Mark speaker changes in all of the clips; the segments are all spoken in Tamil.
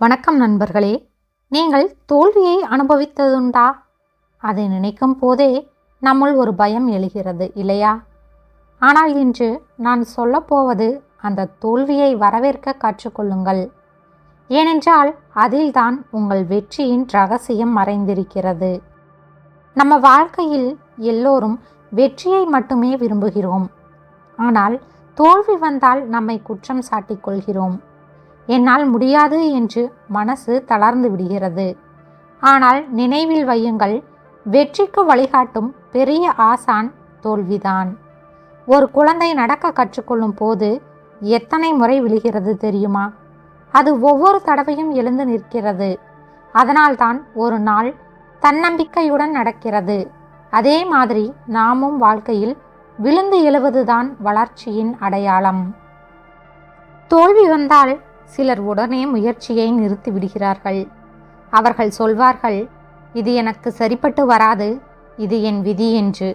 Speaker 1: வணக்கம் நண்பர்களே. நீங்கள் தோல்வியை அனுபவித்ததுண்டா? அதை நினைக்கும் போதே நம்முள் ஒரு பயம் எழுகிறது இல்லையா? ஆனால் இன்று நான் சொல்லப்போவது அந்த தோல்வியை வரவேற்க கற்றுக்கொள்ளுங்கள். ஏனென்றால் அதில்தான் உங்கள் வெற்றியின் ரகசியம் மறைந்திருக்கிறது. நம்ம வாழ்க்கையில் எல்லோரும் வெற்றியை மட்டுமே விரும்புகிறோம். ஆனால் தோல்வி வந்தால் நம்மை குற்றம் சாட்டிக்கொள்கிறோம் கொள்கிறோம். என்னால் முடியாது என்று மனசு தளர்ந்து விடுகிறது. ஆனால் நினைவில் வையுங்கள் வெற்றிக்கு வழிகாட்டும் பெரிய ஆசான் தோல்விதான். ஒரு குழந்தை நடக்க கற்றுக்கொள்ளும் போது எத்தனை முறை விழுகிறது தெரியுமா? அது ஒவ்வொரு தடவையும் எழுந்து நிற்கிறது. அதனால்தான் ஒரு நாள் தன்னம்பிக்கையுடன் நடக்கிறது. அதே மாதிரி நாமும் வாழ்க்கையில் விழுந்து எழுவதுதான் வளர்ச்சியின் அடையாளம். தோல்வி வந்தால் சிலர் உடனே முயற்சியை நிறுத்தி விடுகிறார்கள். அவர்கள் சொல்வார்கள் இது எனக்கு சரிப்பட்டு வராது இது என் விதி என்று.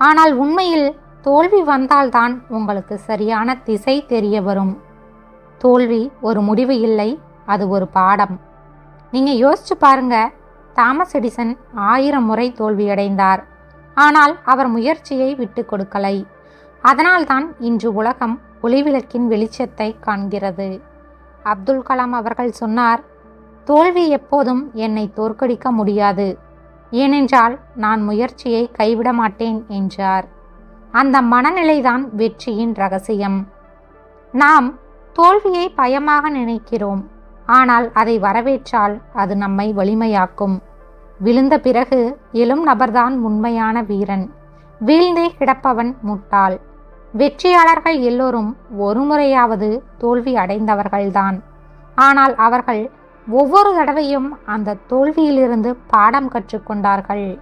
Speaker 1: ஆனால் உண்மையில் தோல்வி வந்தால்தான் உங்களுக்கு சரியான திசை தெரிய வரும். தோல்வி ஒரு முடிவு இல்லை அது ஒரு பாடம். நீங்கள் யோசிச்சு பாருங்க தாமஸ் எடிசன் ஆயிரம் முறை தோல்வியடைந்தார். ஆனால் அவர் முயற்சியை விட்டு கொடுக்கலை. அதனால்தான் இன்று உலகம் ஒளிவிளக்கின் வெளிச்சத்தை காண்கிறது. அப்துல் கலாம் அவர்கள் சொன்னார் தோல்வி எப்போதும் என்னை தோற்கடிக்க முடியாது. ஏனென்றால் நான் முயற்சியை கைவிட மாட்டேன் என்றார். அந்த மனநிலைதான் வெற்றியின் ரகசியம். நாம் தோல்வியை பயமாக நினைக்கிறோம் ஆனால் அதை வரவேற்றால் அது நம்மை வலிமையாக்கும். விழுந்த பிறகு எழும் நபர்தான் உண்மையான வீரன். வீழ்ந்தே கிடப்பவன் முட்டாள். வெற்றியாளர்கள் எல்லோரும் ஒரு முறையாவது தோல்வி அடைந்தவர்கள்தான். ஆனால் அவர்கள் ஒவ்வொரு தடவையும் அந்த தோல்வியிலிருந்து பாடம் கற்றுக்கொண்டார்கள்.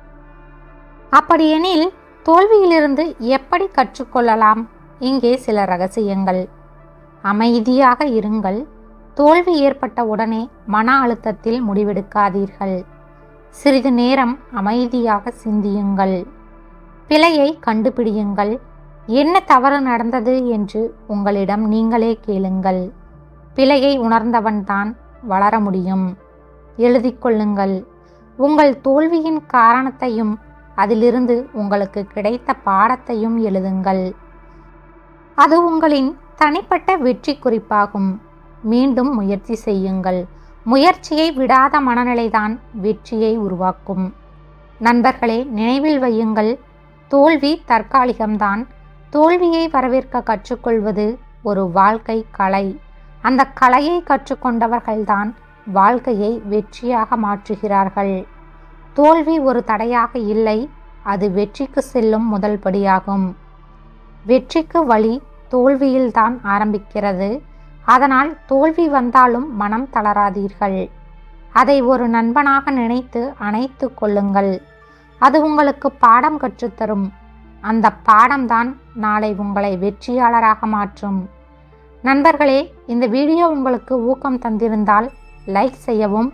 Speaker 1: அப்படியெனில் தோல்வியிலிருந்து எப்படி கற்றுக்கொள்ளலாம்? இங்கே சில ரகசியங்கள். அமைதியாக இருங்கள். தோல்வி ஏற்பட்ட உடனே மன அழுத்தத்தில் முடிவெடுக்காதீர்கள். சிறிது நேரம் அமைதியாக சிந்தியுங்கள். பிழையை கண்டுபிடியுங்கள். என்ன தவறு நடந்தது என்று உங்களிடம் நீங்களே கேளுங்கள். பிழையை உணர்ந்தவன்தான் வளர முடியும். எழுதி கொள்ளுங்கள். உங்கள் தோல்வியின் காரணத்தையும் அதிலிருந்து உங்களுக்கு கிடைத்த பாடத்தையும் எழுதுங்கள். அது உங்களின் தனிப்பட்ட வெற்றி குறிப்பாகும் மீண்டும் முயற்சி செய்யுங்கள். முயற்சியை விடாத மனநிலைதான் வெற்றியை உருவாக்கும். நண்பர்களே நினைவில் வையுங்கள். தோல்வி தற்காலிகம்தான் தோல்வியை வரவேற்க கற்றுக்கொள்வது ஒரு வாழ்க்கை கலை. அந்த கலையை கற்றுக்கொண்டவர்கள்தான் வாழ்க்கையை வெற்றியாக மாற்றுகிறார்கள். தோல்வி ஒரு தடையாக இல்லை அது வெற்றிக்கு செல்லும் முதல் படியாகும். வெற்றிக்கு வழி தோல்வியில்தான் ஆரம்பிக்கிறது. அதனால் தோல்வி வந்தாலும் மனம் தளராதீர்கள். அதை ஒரு நண்பனாக நினைத்து அணைத்து கொள்ளுங்கள். அது உங்களுக்கு பாடம் கற்றுத்தரும். அந்த பாடம்தான் நாளை உங்களை வெற்றியாளராக மாற்றும். நண்பர்களே இந்த வீடியோ உங்களுக்கு ஊக்கம் தந்திருந்தால் லைக் செய்யவும்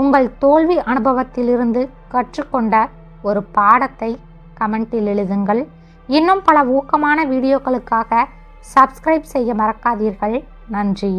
Speaker 1: உங்கள் தோல்வி அனுபவத்திலிருந்து கற்றுக்கொண்ட ஒரு பாடத்தை கமெண்டில் எழுதுங்கள். இன்னும் பல ஊக்கமான வீடியோக்களுக்காக சப்ஸ்கிரைப் செய்ய மறக்காதீர்கள். நன்றி.